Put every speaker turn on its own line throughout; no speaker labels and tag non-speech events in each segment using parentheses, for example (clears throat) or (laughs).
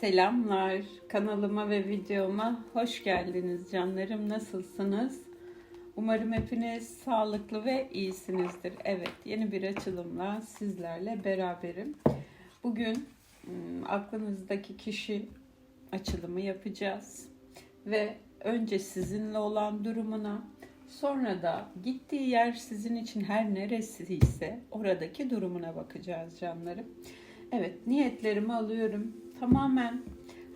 Selamlar. Kanalıma ve videoma hoş geldiniz canlarım. Nasılsınız? Umarım hepiniz sağlıklı ve iyisinizdir. Evet, yeni bir açılımla sizlerle beraberim. Bugün ım, aklınızdaki kişi açılımı yapacağız. Ve önce sizinle olan durumuna, sonra da gittiği yer sizin için her neresi ise oradaki durumuna bakacağız canlarım. Evet, niyetlerimi alıyorum. Tamamen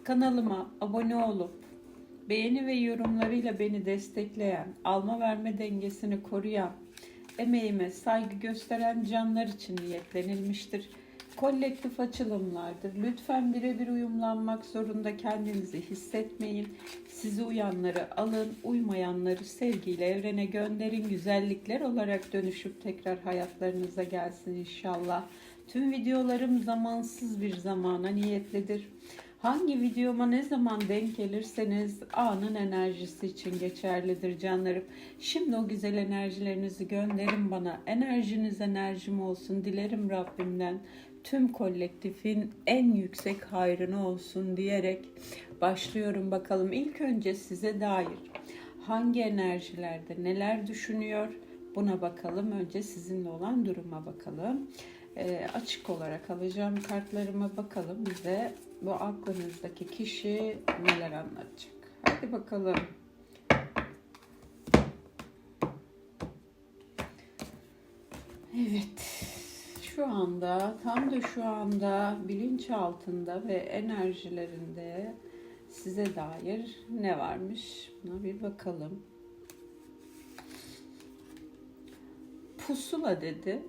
kanalıma abone olup beğeni ve yorumlarıyla beni destekleyen, alma verme dengesini koruyan, emeğime saygı gösteren canlar için niyetlenilmiştir. Kolektif açılımlardır. Lütfen birebir uyumlanmak zorunda kendinizi hissetmeyin. Sizi uyanları alın, uymayanları sevgiyle evrene gönderin. Güzellikler olarak dönüşüp tekrar hayatlarınıza gelsin inşallah. Tüm videolarım zamansız bir zamana niyetlidir. Hangi videoma ne zaman denk gelirseniz anın enerjisi için geçerlidir canlarım. Şimdi o güzel enerjilerinizi gönderin bana. Enerjiniz enerjim olsun. Dilerim Rabbimden tüm kolektifin en yüksek hayrını olsun diyerek başlıyorum bakalım. İlk önce size dair hangi enerjilerde neler düşünüyor buna bakalım. Önce sizinle olan duruma bakalım. E, açık olarak alacağım kartlarıma bakalım bize bu aklınızdaki kişi neler anlatacak. Hadi bakalım. Evet. Şu anda tam da şu anda bilinç altında ve enerjilerinde size dair ne varmış? Buna bir bakalım. Pusula dedi.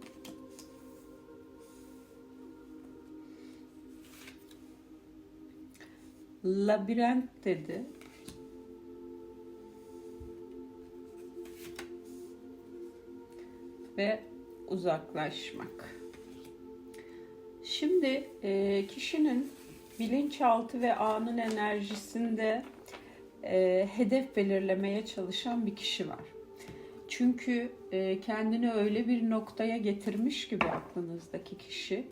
Labirent dedi. Ve uzaklaşmak. Şimdi e, kişinin bilinçaltı ve anın enerjisinde e, hedef belirlemeye çalışan bir kişi var. Çünkü e, kendini öyle bir noktaya getirmiş gibi aklınızdaki kişi.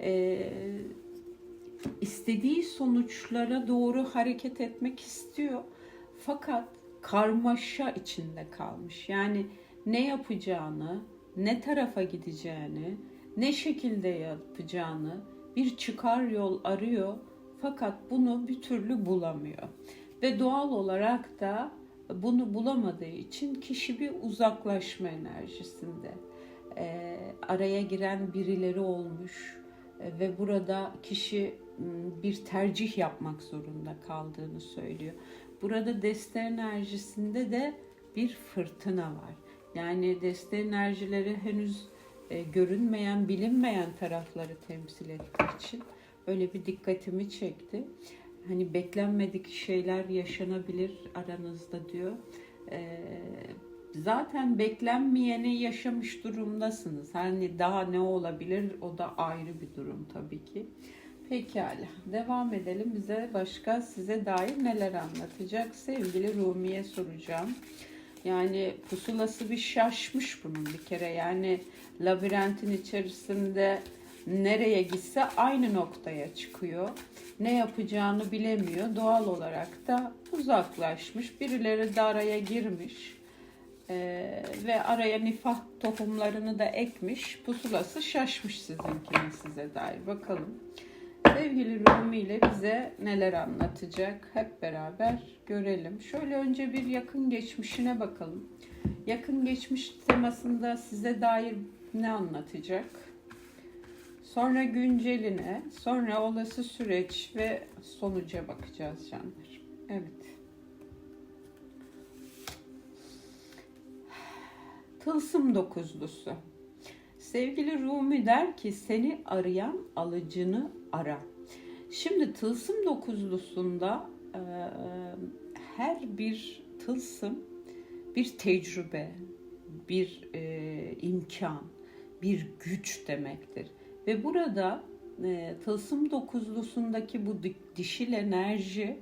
E, istediği sonuçlara doğru hareket etmek istiyor. Fakat karmaşa içinde kalmış. Yani ne yapacağını, ne tarafa gideceğini, ne şekilde yapacağını bir çıkar yol arıyor. Fakat bunu bir türlü bulamıyor. Ve doğal olarak da bunu bulamadığı için kişi bir uzaklaşma enerjisinde. E, araya giren birileri olmuş ve burada kişi bir tercih yapmak zorunda kaldığını söylüyor. Burada deste enerjisinde de bir fırtına var. Yani deste enerjileri henüz e, görünmeyen, bilinmeyen tarafları temsil ettiği için öyle bir dikkatimi çekti. Hani beklenmedik şeyler yaşanabilir aranızda diyor. E, zaten beklenmeyeni yaşamış durumdasınız. Hani daha ne olabilir o da ayrı bir durum tabii ki. Pekala. Devam edelim. Bize başka size dair neler anlatacak? Sevgili Rumi'ye soracağım. Yani pusulası bir şaşmış bunun bir kere. Yani labirentin içerisinde nereye gitse aynı noktaya çıkıyor. Ne yapacağını bilemiyor. Doğal olarak da uzaklaşmış. Birileri de araya girmiş. Ee, ve araya nifah tohumlarını da ekmiş. Pusulası şaşmış sizinkinin size dair. Bakalım. Sevgili Rumi ile bize neler anlatacak hep beraber görelim. Şöyle önce bir yakın geçmişine bakalım. Yakın geçmiş temasında size dair ne anlatacak? Sonra günceline, sonra olası süreç ve sonuca bakacağız canlar. Evet. Tılsım dokuzlusu. Sevgili Rumi der ki seni arayan alıcını ara. Şimdi tılsım dokuzlusunda e, her bir tılsım bir tecrübe, bir e, imkan, bir güç demektir. Ve burada e, tılsım dokuzlusundaki bu dişil enerji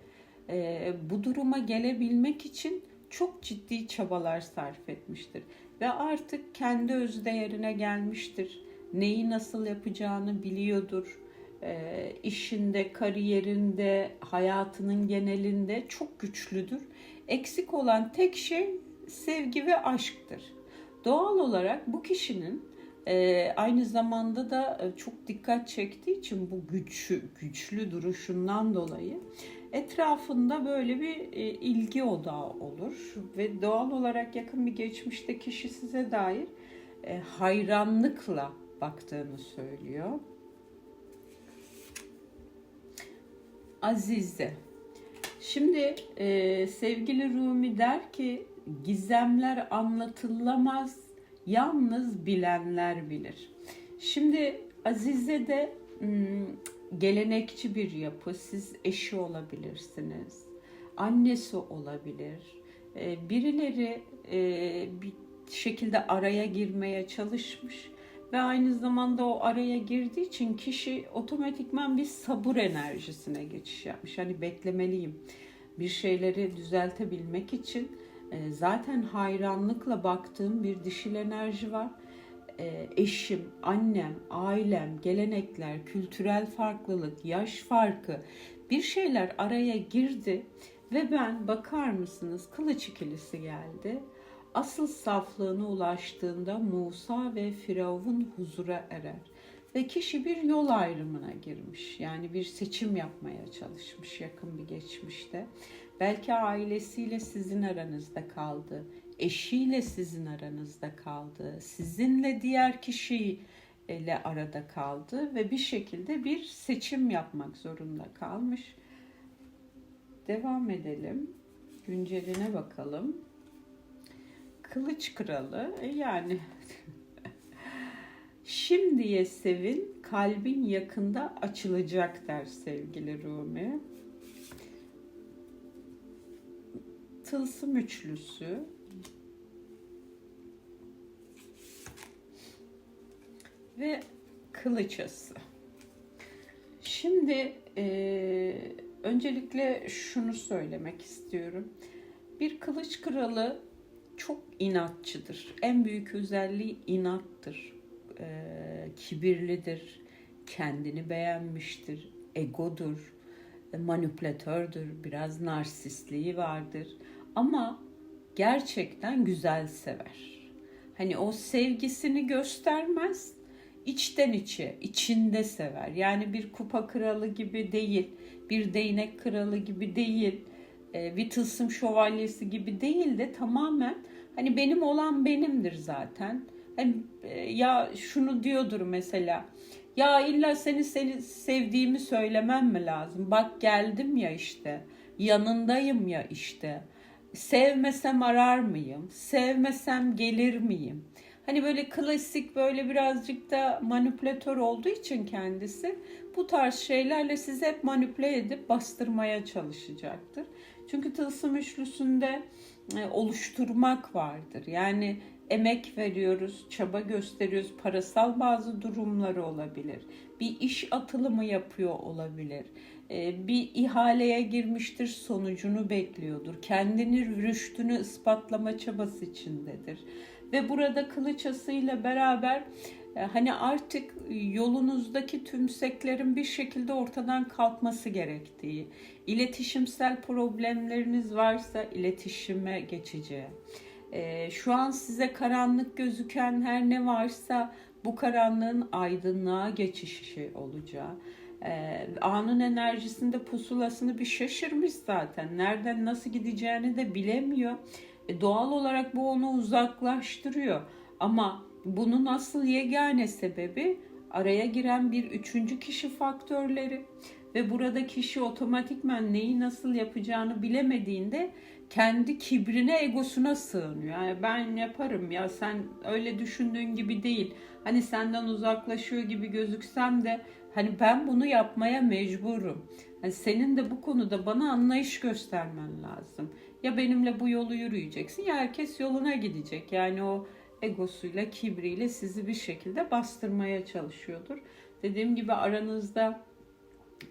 e, bu duruma gelebilmek için çok ciddi çabalar sarf etmiştir ve artık kendi öz değerine gelmiştir. Neyi nasıl yapacağını biliyordur. e, işinde, kariyerinde, hayatının genelinde çok güçlüdür. Eksik olan tek şey sevgi ve aşktır. Doğal olarak bu kişinin e, aynı zamanda da e, çok dikkat çektiği için bu güçlü, güçlü duruşundan dolayı etrafında böyle bir e, ilgi odağı olur ve doğal olarak yakın bir geçmişte kişi size dair e, hayranlıkla baktığını söylüyor. Azize. Şimdi e, sevgili Rumi der ki gizemler anlatılamaz, yalnız bilenler bilir. Şimdi Azize de hmm, gelenekçi bir yapı. Siz eşi olabilirsiniz, annesi olabilir. E, birileri e, bir şekilde araya girmeye çalışmış ve aynı zamanda o araya girdiği için kişi otomatikman bir sabır enerjisine geçiş yapmış. Hani beklemeliyim bir şeyleri düzeltebilmek için e, zaten hayranlıkla baktığım bir dişil enerji var. E, eşim, annem, ailem, gelenekler, kültürel farklılık, yaş farkı bir şeyler araya girdi ve ben bakar mısınız kılıç ikilisi geldi asıl saflığına ulaştığında Musa ve Firavun huzura erer. Ve kişi bir yol ayrımına girmiş. Yani bir seçim yapmaya çalışmış yakın bir geçmişte. Belki ailesiyle sizin aranızda kaldı. Eşiyle sizin aranızda kaldı. Sizinle diğer kişiyle arada kaldı ve bir şekilde bir seçim yapmak zorunda kalmış. Devam edelim. Günceline bakalım. Kılıç kralı e, yani (laughs) şimdiye sevin kalbin yakında açılacak der sevgili Rumi. Tılsım üçlüsü ve kılıçası. Şimdi e, öncelikle şunu söylemek istiyorum. Bir kılıç kralı çok inatçıdır. En büyük özelliği inattır. E, kibirlidir. Kendini beğenmiştir. Egodur. E, manipülatördür. Biraz narsistliği vardır. Ama gerçekten güzel sever. Hani o sevgisini göstermez. İçten içe, içinde sever. Yani bir kupa kralı gibi değil, bir değnek kralı gibi değil e, bir tılsım şövalyesi gibi değil de tamamen hani benim olan benimdir zaten. Hani ya şunu diyordur mesela. Ya illa seni seni sevdiğimi söylemem mi lazım? Bak geldim ya işte. Yanındayım ya işte. Sevmesem arar mıyım? Sevmesem gelir miyim? Hani böyle klasik böyle birazcık da manipülatör olduğu için kendisi bu tarz şeylerle sizi hep manipüle edip bastırmaya çalışacaktır. Çünkü tılsım üçlüsünde e, oluşturmak vardır. Yani emek veriyoruz, çaba gösteriyoruz, parasal bazı durumları olabilir. Bir iş atılımı yapıyor olabilir. E, bir ihaleye girmiştir, sonucunu bekliyordur. Kendini rüştünü ispatlama çabası içindedir. Ve burada kılıç asıyla beraber e, hani artık yolunuzdaki tümseklerin bir şekilde ortadan kalkması gerektiği, iletişimsel problemleriniz varsa iletişime geçeceği, e, şu an size karanlık gözüken her ne varsa bu karanlığın aydınlığa geçişi olacağı, e, anın enerjisinde pusulasını bir şaşırmış zaten. Nereden nasıl gideceğini de bilemiyor. E, doğal olarak bu onu uzaklaştırıyor. Ama bunun asıl yegane sebebi araya giren bir üçüncü kişi faktörleri ve burada kişi otomatikmen neyi nasıl yapacağını bilemediğinde kendi kibrine, egosuna sığınıyor. Yani ben yaparım ya sen öyle düşündüğün gibi değil. Hani senden uzaklaşıyor gibi gözüksem de hani ben bunu yapmaya mecburum. Yani senin de bu konuda bana anlayış göstermen lazım. Ya benimle bu yolu yürüyeceksin ya herkes yoluna gidecek. Yani o egosuyla, kibriyle sizi bir şekilde bastırmaya çalışıyordur. Dediğim gibi aranızda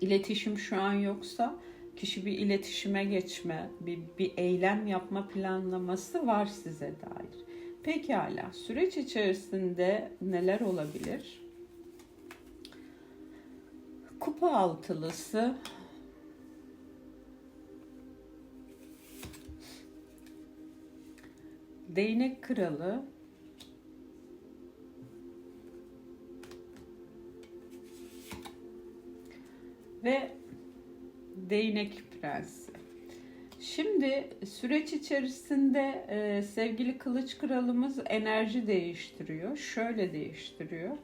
iletişim şu an yoksa kişi bir iletişime geçme, bir, bir eylem yapma planlaması var size dair. Pekala, süreç içerisinde neler olabilir? Kupa altılısı. Değnek kralı. Ve değnek prensi. Şimdi süreç içerisinde e, sevgili kılıç kralımız enerji değiştiriyor. Şöyle değiştiriyor.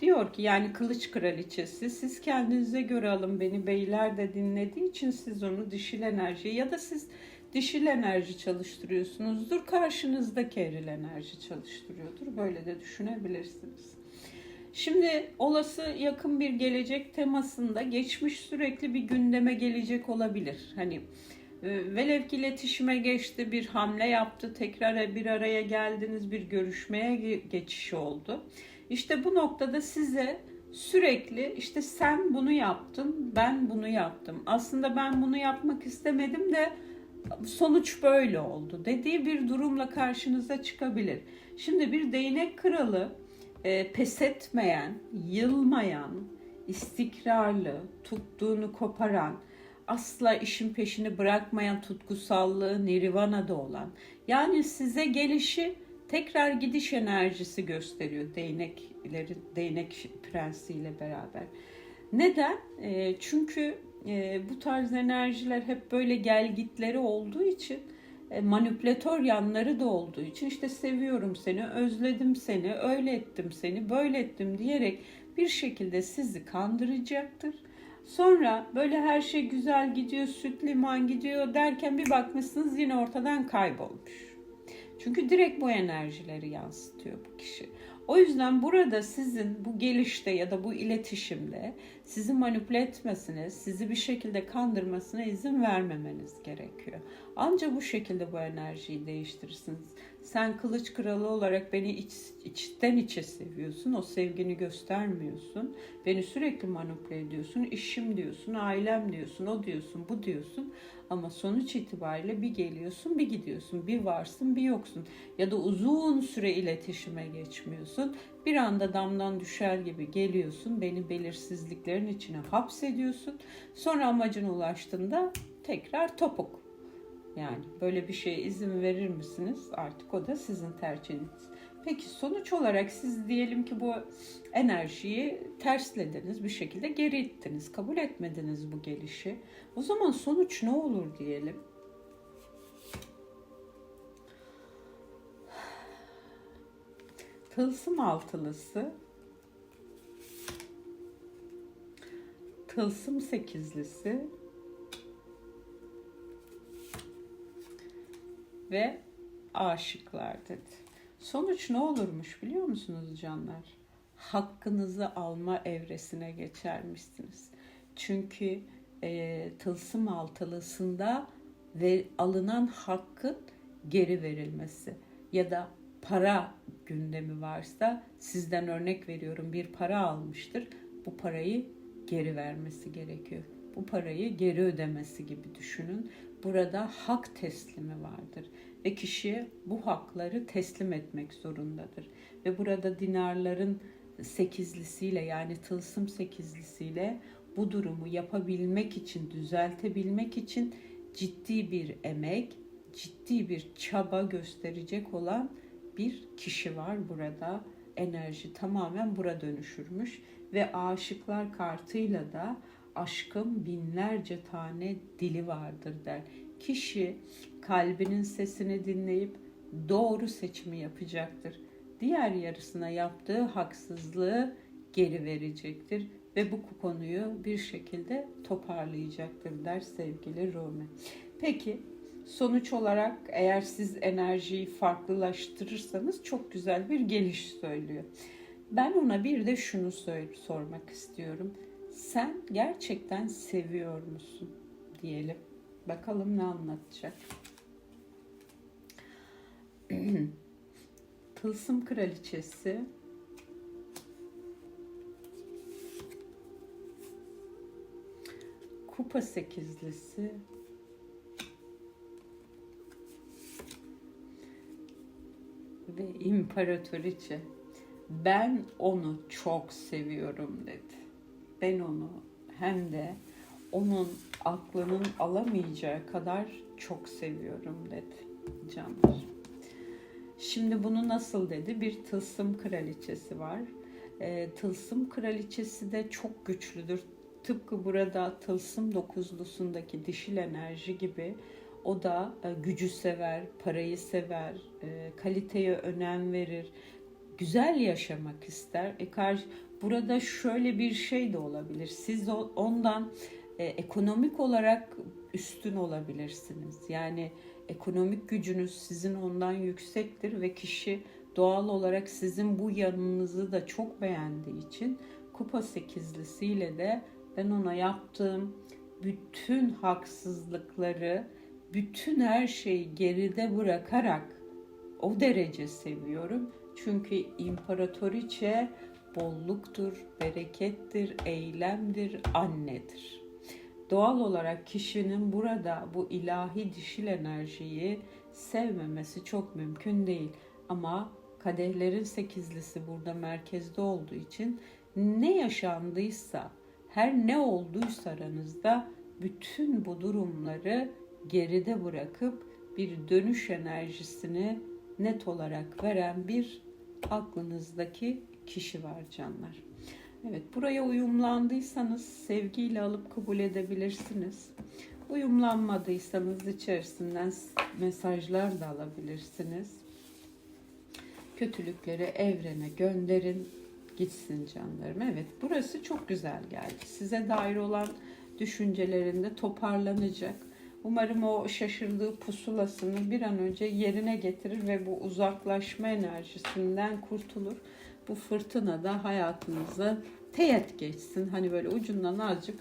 Diyor ki yani kılıç kraliçesi siz kendinize göre alın beni beyler de dinlediği için siz onu dişil enerji ya da siz dişil enerji çalıştırıyorsunuzdur. Karşınızdaki eril enerji çalıştırıyordur. Böyle de düşünebilirsiniz. Şimdi olası yakın bir gelecek temasında geçmiş sürekli bir gündeme gelecek olabilir. Hani e, velev ki iletişime geçti, bir hamle yaptı, tekrar bir araya geldiniz, bir görüşmeye geçiş oldu. İşte bu noktada size sürekli işte sen bunu yaptın, ben bunu yaptım. Aslında ben bunu yapmak istemedim de sonuç böyle oldu dediği bir durumla karşınıza çıkabilir. Şimdi bir değnek kralı e, pes etmeyen, yılmayan, istikrarlı, tuttuğunu koparan, asla işin peşini bırakmayan tutkusallığı nirvana'da olan. Yani size gelişi tekrar gidiş enerjisi gösteriyor değnekleri, değnek prensiyle beraber. Neden? E, çünkü e, bu tarz enerjiler hep böyle gelgitleri olduğu için e, manipülatör yanları da olduğu için işte seviyorum seni, özledim seni, öyle ettim seni, böyle ettim diyerek bir şekilde sizi kandıracaktır. Sonra böyle her şey güzel gidiyor, süt liman gidiyor derken bir bakmışsınız yine ortadan kaybolmuş. Çünkü direkt bu enerjileri yansıtıyor bu kişi. O yüzden burada sizin bu gelişte ya da bu iletişimde sizi manipüle etmesine, sizi bir şekilde kandırmasına izin vermemeniz gerekiyor. Ancak bu şekilde bu enerjiyi değiştirirsiniz. Sen kılıç kralı olarak beni iç, içten içe seviyorsun. O sevgini göstermiyorsun. Beni sürekli manipüle ediyorsun. İşim diyorsun, ailem diyorsun, o diyorsun, bu diyorsun. Ama sonuç itibariyle bir geliyorsun, bir gidiyorsun. Bir varsın, bir yoksun. Ya da uzun süre iletişime geçmiyorsun. Bir anda damdan düşer gibi geliyorsun. Beni belirsizliklerin içine hapsediyorsun. Sonra amacına ulaştığında tekrar topuk. Yani böyle bir şeye izin verir misiniz? Artık o da sizin tercihiniz. Peki sonuç olarak siz diyelim ki bu enerjiyi terslediniz, bir şekilde geri ittiniz, kabul etmediniz bu gelişi. O zaman sonuç ne olur diyelim? Tılsım altılısı, tılsım sekizlisi ve aşıklar dedi. Sonuç ne olurmuş biliyor musunuz canlar? Hakkınızı alma evresine geçermişsiniz. Çünkü e, tılsım altılısında ve alınan hakkın geri verilmesi ya da para gündemi varsa sizden örnek veriyorum bir para almıştır. Bu parayı geri vermesi gerekiyor. Bu parayı geri ödemesi gibi düşünün. Burada hak teslimi vardır ve kişi bu hakları teslim etmek zorundadır. Ve burada dinarların sekizlisiyle yani tılsım sekizlisiyle bu durumu yapabilmek için, düzeltebilmek için ciddi bir emek, ciddi bir çaba gösterecek olan bir kişi var burada. Enerji tamamen bura dönüşürmüş ve aşıklar kartıyla da aşkın binlerce tane dili vardır der. Kişi kalbinin sesini dinleyip doğru seçimi yapacaktır. Diğer yarısına yaptığı haksızlığı geri verecektir ve bu konuyu bir şekilde toparlayacaktır der sevgili Rumi. Peki sonuç olarak eğer siz enerjiyi farklılaştırırsanız çok güzel bir geliş söylüyor. Ben ona bir de şunu sormak istiyorum. Sen gerçekten seviyor musun diyelim. Bakalım ne anlatacak. (clears throat) Tılsım kraliçesi Kupa sekizlisi ve imparatoriçe ben onu çok seviyorum dedi. Ben onu hem de onun aklının alamayacağı kadar çok seviyorum dedi canlar. Şimdi bunu nasıl dedi? Bir tılsım kraliçesi var. E, tılsım kraliçesi de çok güçlüdür. Tıpkı burada tılsım dokuzlusundaki dişil enerji gibi o da e, gücü sever, parayı sever, e, kaliteye önem verir, güzel yaşamak ister. E, karşı, burada şöyle bir şey de olabilir. Siz ondan e, ekonomik olarak üstün olabilirsiniz. Yani ekonomik gücünüz sizin ondan yüksektir ve kişi doğal olarak sizin bu yanınızı da çok beğendiği için kupa sekizlisiyle de ben ona yaptığım bütün haksızlıkları, bütün her şeyi geride bırakarak o derece seviyorum. Çünkü imparatoriçe bolluktur, berekettir, eylemdir, annedir. Doğal olarak kişinin burada bu ilahi dişil enerjiyi sevmemesi çok mümkün değil. Ama kadehlerin sekizlisi burada merkezde olduğu için ne yaşandıysa, her ne olduysa aranızda bütün bu durumları geride bırakıp bir dönüş enerjisini net olarak veren bir aklınızdaki kişi var canlar. Evet buraya uyumlandıysanız sevgiyle alıp kabul edebilirsiniz. Uyumlanmadıysanız içerisinden mesajlar da alabilirsiniz. Kötülükleri evrene gönderin gitsin canlarım. Evet burası çok güzel geldi. Size dair olan düşüncelerinde toparlanacak. Umarım o şaşırdığı pusulasını bir an önce yerine getirir ve bu uzaklaşma enerjisinden kurtulur. Bu fırtına da hayatınıza teğet geçsin. Hani böyle ucundan azıcık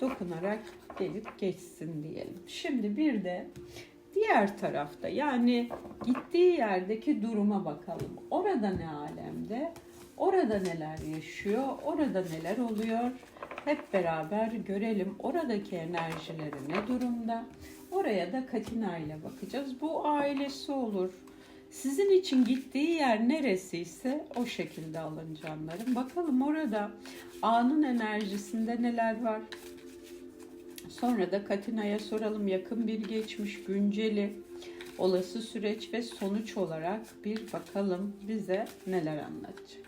dokunarak gelip geçsin diyelim. Şimdi bir de diğer tarafta yani gittiği yerdeki duruma bakalım. Orada ne alemde? Orada neler yaşıyor? Orada neler oluyor? Hep beraber görelim oradaki enerjileri ne durumda. Oraya da Katina ile bakacağız. Bu ailesi olur. Sizin için gittiği yer neresiyse o şekilde alın canlarım. Bakalım orada anın enerjisinde neler var. Sonra da Katina'ya soralım yakın bir geçmiş günceli olası süreç ve sonuç olarak bir bakalım bize neler anlatacak.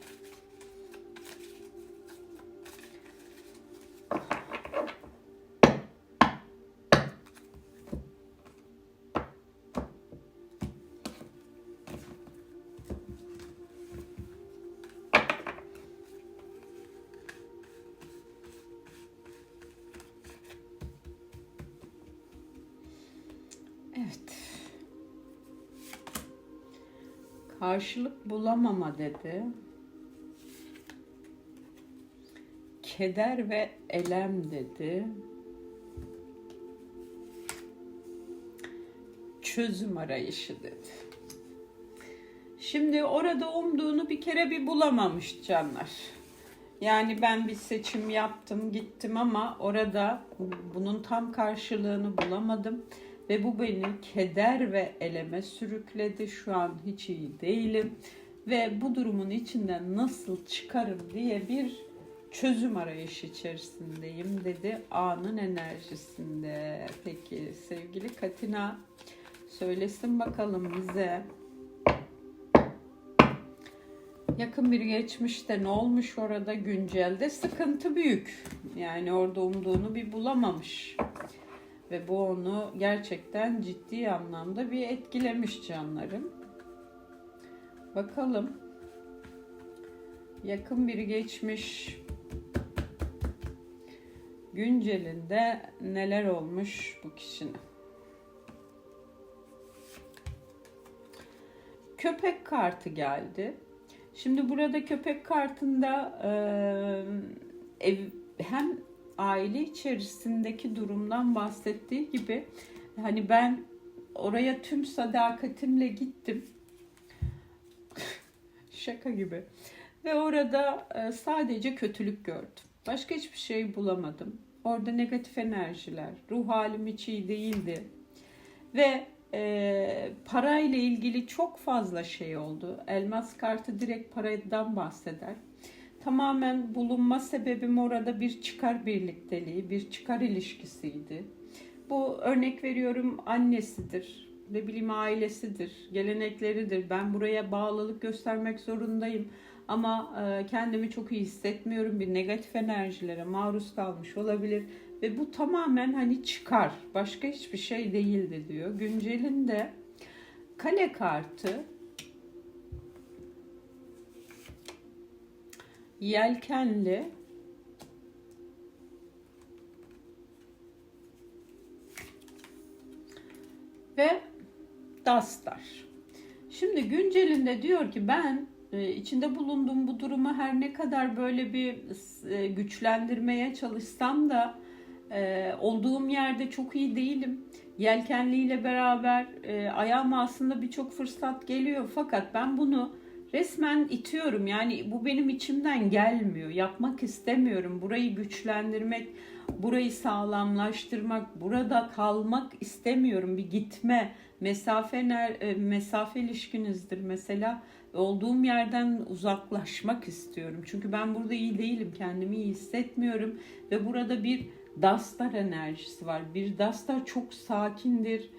Evet. Karşılık bulamama dedi. Keder ve elem dedi. Çözüm arayışı dedi. Şimdi orada umduğunu bir kere bir bulamamış canlar. Yani ben bir seçim yaptım, gittim ama orada bunun tam karşılığını bulamadım ve bu beni keder ve eleme sürükledi. Şu an hiç iyi değilim ve bu durumun içinden nasıl çıkarım diye bir çözüm arayışı içerisindeyim dedi anın enerjisinde. Peki sevgili Katina söylesin bakalım bize yakın bir geçmişte ne olmuş orada güncelde sıkıntı büyük. Yani orada umduğunu bir bulamamış. Ve bu onu gerçekten ciddi anlamda bir etkilemiş canlarım. Bakalım. Yakın bir geçmiş güncelinde neler olmuş bu kişinin. Köpek kartı geldi. Şimdi burada köpek kartında e, ev, hem aile içerisindeki durumdan bahsettiği gibi hani ben oraya tüm sadakatimle gittim. (laughs) Şaka gibi. Ve orada e, sadece kötülük gördüm. Başka hiçbir şey bulamadım. Orada negatif enerjiler, ruh halim hiç iyi değildi. Ve e, parayla ilgili çok fazla şey oldu. Elmas kartı direkt paradan bahseder. Tamamen bulunma sebebim orada bir çıkar birlikteliği, bir çıkar ilişkisiydi. Bu örnek veriyorum annesidir, ne bileyim ailesidir, gelenekleridir. Ben buraya bağlılık göstermek zorundayım. Ama e, kendimi çok iyi hissetmiyorum. Bir negatif enerjilere maruz kalmış olabilir. Ve bu tamamen hani çıkar. Başka hiçbir şey değildi diyor. Güncelinde kale kartı yelkenli ve dastar. Şimdi güncelinde diyor ki ben e, içinde bulunduğum bu durumu her ne kadar böyle bir e, güçlendirmeye çalışsam da e, olduğum yerde çok iyi değilim. Yelkenli ile beraber ayağıma aslında birçok fırsat geliyor fakat ben bunu resmen itiyorum. Yani bu benim içimden gelmiyor. Yapmak istemiyorum. Burayı güçlendirmek, burayı sağlamlaştırmak, burada kalmak istemiyorum. Bir gitme, mesafe mesafe ilişkinizdir mesela olduğum yerden uzaklaşmak istiyorum. Çünkü ben burada iyi değilim, kendimi iyi hissetmiyorum ve burada bir dastar enerjisi var. Bir dastar çok sakindir,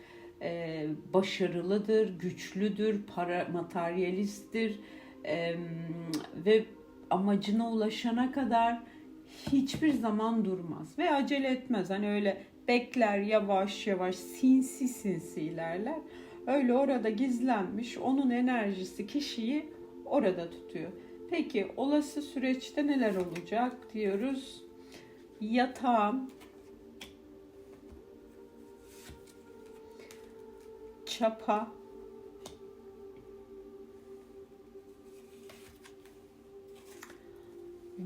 e, başarılıdır, güçlüdür, para materyalisttir e, ve amacına ulaşana kadar hiçbir zaman durmaz ve acele etmez. Hani öyle bekler yavaş yavaş sinsi sinsi ilerler. Öyle orada gizlenmiş onun enerjisi kişiyi orada tutuyor. Peki olası süreçte neler olacak diyoruz. Yatağım, çapa,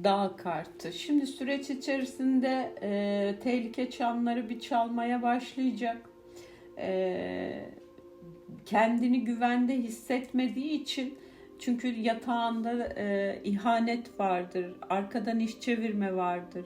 dağ kartı. Şimdi süreç içerisinde e, tehlike çanları bir çalmaya başlayacak. E, kendini güvende hissetmediği için çünkü yatağında e, ihanet vardır, arkadan iş çevirme vardır.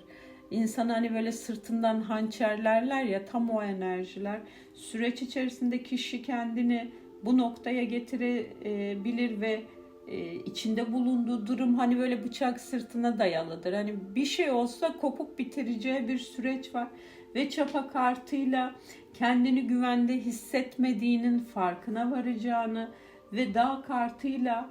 İnsan hani böyle sırtından hançerlerler ya tam o enerjiler. Süreç içerisinde kişi kendini bu noktaya getirebilir ve e, içinde bulunduğu durum hani böyle bıçak sırtına dayalıdır. Hani bir şey olsa kopuk bitireceği bir süreç var ve çapa kartıyla kendini güvende hissetmediğinin farkına varacağını ve dağ kartıyla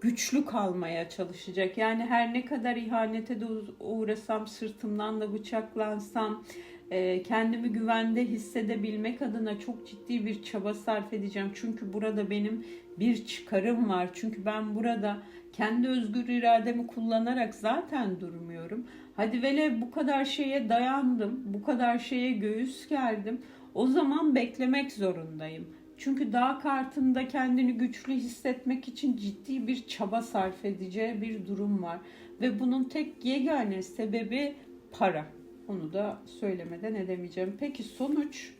güçlü kalmaya çalışacak. Yani her ne kadar ihanete de uğrasam, sırtımdan da bıçaklansam, e, kendimi güvende hissedebilmek adına çok ciddi bir çaba sarf edeceğim. Çünkü burada benim bir çıkarım var. Çünkü ben burada kendi özgür irademi kullanarak zaten durmuyorum. Hadi vele bu kadar şeye dayandım, bu kadar şeye göğüs gerdim. O zaman beklemek zorundayım. Çünkü dağ kartında kendini güçlü hissetmek için ciddi bir çaba sarf edeceği bir durum var. Ve bunun tek yegane sebebi para. Onu da söylemeden edemeyeceğim. Peki sonuç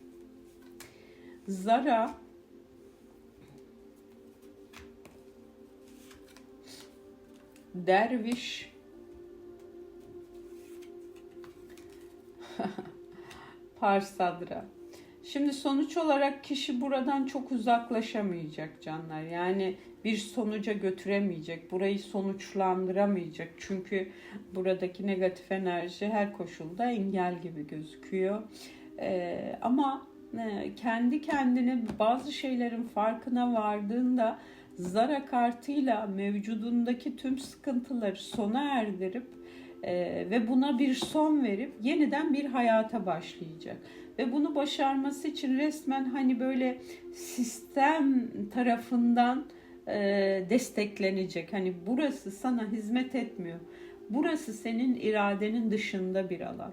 Zara derviş (laughs) Parsadra. Şimdi sonuç olarak kişi buradan çok uzaklaşamayacak canlar. Yani bir sonuca götüremeyecek, burayı sonuçlandıramayacak. Çünkü buradaki negatif enerji her koşulda engel gibi gözüküyor. Ee, ama e, kendi kendine bazı şeylerin farkına vardığında Zara kartıyla mevcudundaki tüm sıkıntıları sona erdirip e, ve buna bir son verip yeniden bir hayata başlayacak. Ve bunu başarması için resmen hani böyle sistem tarafından e, desteklenecek. Hani burası sana hizmet etmiyor. Burası senin iradenin dışında bir alan.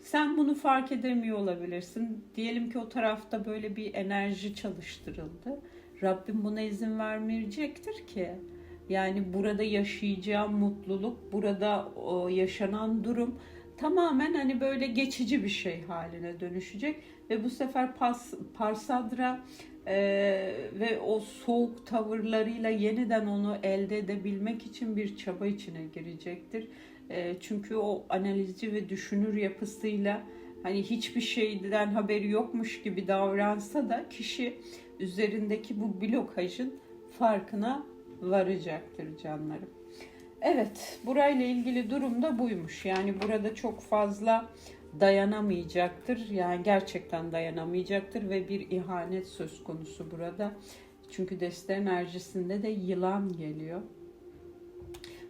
Sen bunu fark edemiyor olabilirsin. Diyelim ki o tarafta böyle bir enerji çalıştırıldı. Rabbim buna izin vermeyecektir ki. Yani burada yaşayacağım mutluluk, burada o yaşanan durum tamamen hani böyle geçici bir şey haline dönüşecek ve bu sefer pas, Parsadra e, ve o soğuk tavırlarıyla yeniden onu elde edebilmek için bir çaba içine girecektir. E, çünkü o analizci ve düşünür yapısıyla hani hiçbir şeyden haberi yokmuş gibi davransa da kişi üzerindeki bu blokajın farkına varacaktır canlarım. Evet, burayla ilgili durum da buymuş. Yani burada çok fazla dayanamayacaktır. Yani gerçekten dayanamayacaktır ve bir ihanet söz konusu burada. Çünkü deste enerjisinde de yılan geliyor.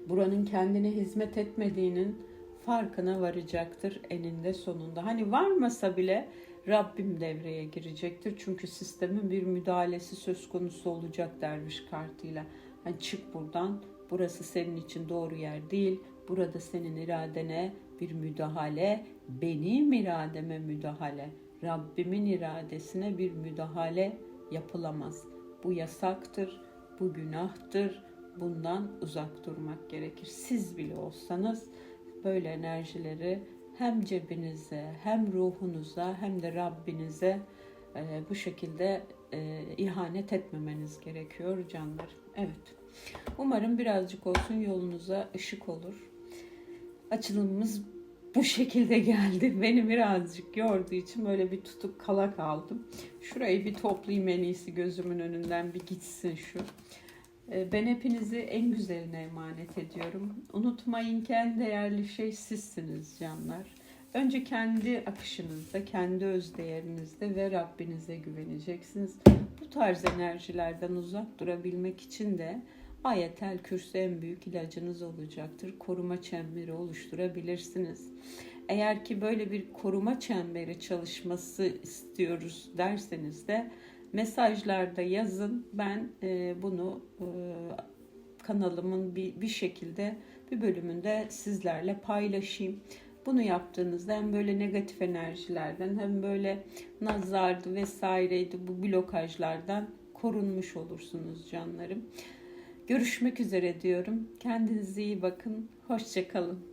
Buranın kendine hizmet etmediğinin farkına varacaktır eninde sonunda. Hani varmasa bile Rabbim devreye girecektir. Çünkü sistemin bir müdahalesi söz konusu olacak derviş kartıyla. Hani çık buradan. Burası senin için doğru yer değil. Burada senin iradene bir müdahale, benim irademe müdahale, Rabbimin iradesine bir müdahale yapılamaz. Bu yasaktır, bu günahtır. Bundan uzak durmak gerekir. Siz bile olsanız böyle enerjileri hem cebinize hem ruhunuza hem de Rabbinize e, bu şekilde e, ihanet etmemeniz gerekiyor canlar. Evet. Umarım birazcık olsun yolunuza ışık olur. Açılımımız bu şekilde geldi. (laughs) Beni birazcık yorduğu için böyle bir tutup kala kaldım. Şurayı bir toplayayım en iyisi gözümün önünden bir gitsin şu. Ee, Ben hepinizi en güzeline emanet ediyorum. Unutmayın ki en değerli şey sizsiniz canlar. Önce kendi akışınızda, kendi öz değerinizde ve Rabbinize güveneceksiniz. Bu tarz enerjilerden uzak durabilmek için de ayetel kürsü en büyük ilacınız olacaktır. Koruma çemberi oluşturabilirsiniz. Eğer ki böyle bir koruma çemberi çalışması istiyoruz derseniz de mesajlarda yazın. Ben e, bunu e, kanalımın bir, bir şekilde bir bölümünde sizlerle paylaşayım. Bunu yaptığınızda hem böyle negatif enerjilerden hem böyle nazardı vesaireydi bu blokajlardan korunmuş olursunuz canlarım. Görüşmek üzere diyorum. Kendinize iyi bakın. Hoşçakalın.